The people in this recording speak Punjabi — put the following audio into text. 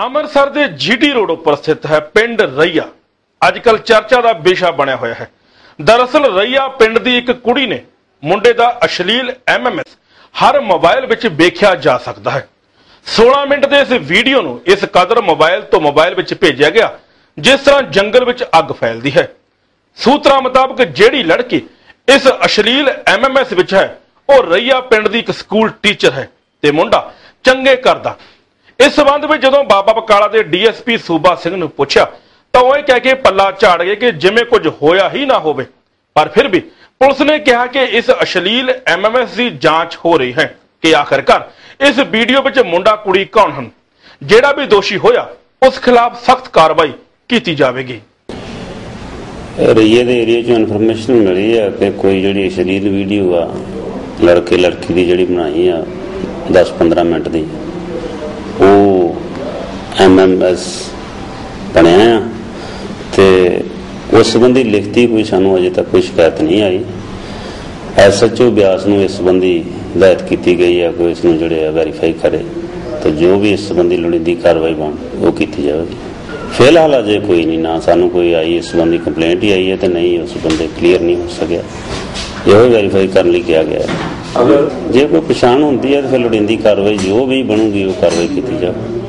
ਅੰਮ੍ਰਿਤਸਰ ਦੇ ਜੀਟੀ ਰੋਡ ਉੱਪਰ ਸਥਿਤ ਹੈ ਪਿੰਡ ਰਈਆ। ਅੱਜ ਅੱਜਕੱਲ ਚਰਚਾ ਦਾ ਵਿਸ਼ਾ ਬਣਿਆ ਹੋਇਆ ਹੈ। ਦਰਅਸਲ ਰਈਆ ਪਿੰਡ ਦੀ ਇੱਕ ਕੁੜੀ ਨੇ ਮੁੰਡੇ ਦਾ ਅਸ਼ਲੀਲ ਐਮਐਮਐਸ ਹਰ ਮੋਬਾਈਲ ਵਿੱਚ ਵੇਖਿਆ ਜਾ ਸਕਦਾ ਹੈ। 16 ਮਿੰਟ ਦੇ ਇਸ ਵੀਡੀਓ ਨੂੰ ਇਸ ਕਦਰ ਮੋਬਾਈਲ ਤੋਂ ਮੋਬਾਈਲ ਵਿੱਚ ਭੇਜਿਆ ਗਿਆ, ਜਿਸ ਤਰ੍ਹਾਂ ਜੰਗਲ ਵਿੱਚ ਅੱਗ ਫੈਲਦੀ ਹੈ। ਸੂਤਰਾਂ ਮੁਤਾਬਕ ਜਿਹੜੀ ਲੜਕੀ ਇਸ ਅਸ਼ਲੀਲ ਐਮਐਮਐਸ ਵਿੱਚ ਹੈ, ਉਹ ਰਈਆ ਪਿੰਡ ਦੀ ਇੱਕ ਸਕੂਲ ਟੀਚਰ ਹੈ ਤੇ ਮੁੰਡਾ ਚੰਗੇ ਕਰਦਾ ਇਸ ਸਬੰਧ ਵਿੱਚ ਜਦੋਂ ਬਾਬਾ ਬਕਾਲਾ ਦੇ ਡੀਐਸਪੀ ਸੂਬਾ ਸਿੰਘ ਨੂੰ ਪੁੱਛਿਆ, ਤਾਂ ਉਹ ਇਹ ਕਹਿ ਕੇ ਪੱਲਾ ਝਾੜ ਗਏ ਕਿ ਜਿਵੇਂ ਕੁਝ ਹੋਇਆ ਹੀ ਨਾ ਹੋਵੇ। ਪਰ ਫਿਰ ਵੀ ਪੁਲਿਸ ਨੇ ਕਿਹਾ ਕਿ ਇਸ ਅਸ਼ਲੀਲ ਐਮਐਮਐਸ ਦੀ ਜਾਂਚ ਹੋ ਰਹੀ ਹੈ ਕਿ ਆਖਰਕਾਰ ਇਸ ਵੀਡੀਓ ਵਿੱਚ ਮੁੰਡਾ ਕੁੜੀ ਕੌਣ ਹਨ? ਜਿਹੜਾ ਵੀ ਦੋਸ਼ੀ ਹੋਇਆ, ਉਸ ਖਿਲਾਫ ਸਖਤ ਕਾਰਵਾਈ ਕੀਤੀ ਜਾਵੇਗੀ। ਰਈਏ ਦੇ ਏਰੀਆ 'ਚੋਂ ਇਨਫੋਰਮੇਸ਼ਨ ਮਿਲੀ ਆ ਕਿ ਕੋਈ ਜਿਹੜੀ ਅਸ਼ਲੀਲ ਵੀਡੀਓ ਆ ਲੜਕੇ ਲੜਕੀ ਦੀ ਜਿਹੜੀ ਬਣਾਈ ਆ 10-15 ਮਿੰਟ ਦੀ। ਐਮਐਮਐਸ ਬਣਿਆ ਆ ਤੇ ਉਸ ਸੰਬੰਧੀ ਲਿਖਤੀ ਕੋਈ ਸਾਨੂੰ ਅਜੇ ਤੱਕ ਕੋਈ ਸ਼ਿਕਾਇਤ ਨਹੀਂ ਆਈ। ਐਸਐਚਓ ਬਿਆਸ ਨੂੰ ਇਸ ਸੰਬੰਧੀ ਹਦਾਇਤ ਕੀਤੀ ਗਈ ਹੈ ਕਿ ਇਸ ਨੂੰ ਜਿਹੜੇ ਵੈਰੀਫਾਈ ਕਰੇ ਤੇ ਜੋ ਵੀ ਇਸ ਸੰਬੰਧੀ ਲੋੜੀਂਦੀ ਕਾਰਵਾਈ ਬਣ ਉਹ ਕੀਤੀ ਜਾਵੇਗੀ। ਫਿਲਹਾਲ ਅਜੇ ਕੋਈ ਨਹੀਂ ਨਾ ਸਾਨੂੰ ਕੋਈ ਆਈ ਇਸ ਸੰਬੰਧੀ ਕੰਪਲੇਂਟ ਹੀ ਆਈ ਹੈ ਤੇ ਨਹੀਂ ਉਸ ਬੰਦੇ ਕਲੀਅਰ ਨਹੀਂ ਹੋ ਸਕਿਆ। ਇਹੋ ਵੈਰੀਫਾਈ ਕਰਨ ਲਈ ਕਿਹਾ ਗਿਆ ਹੈ। ਅਗਰ ਜੇ ਕੋਈ ਪਛਾਣ ਹੁੰਦੀ ਹੈ ਤਾਂ ਫਿਰ ਲੋੜੀਂਦੀ ਕਾਰਵਾਈ ਜੋ ਵੀ ਬਣੂਗੀ ਉਹ ਕਾਰਵਾਈ ਕੀਤੀ ਜਾਵੇ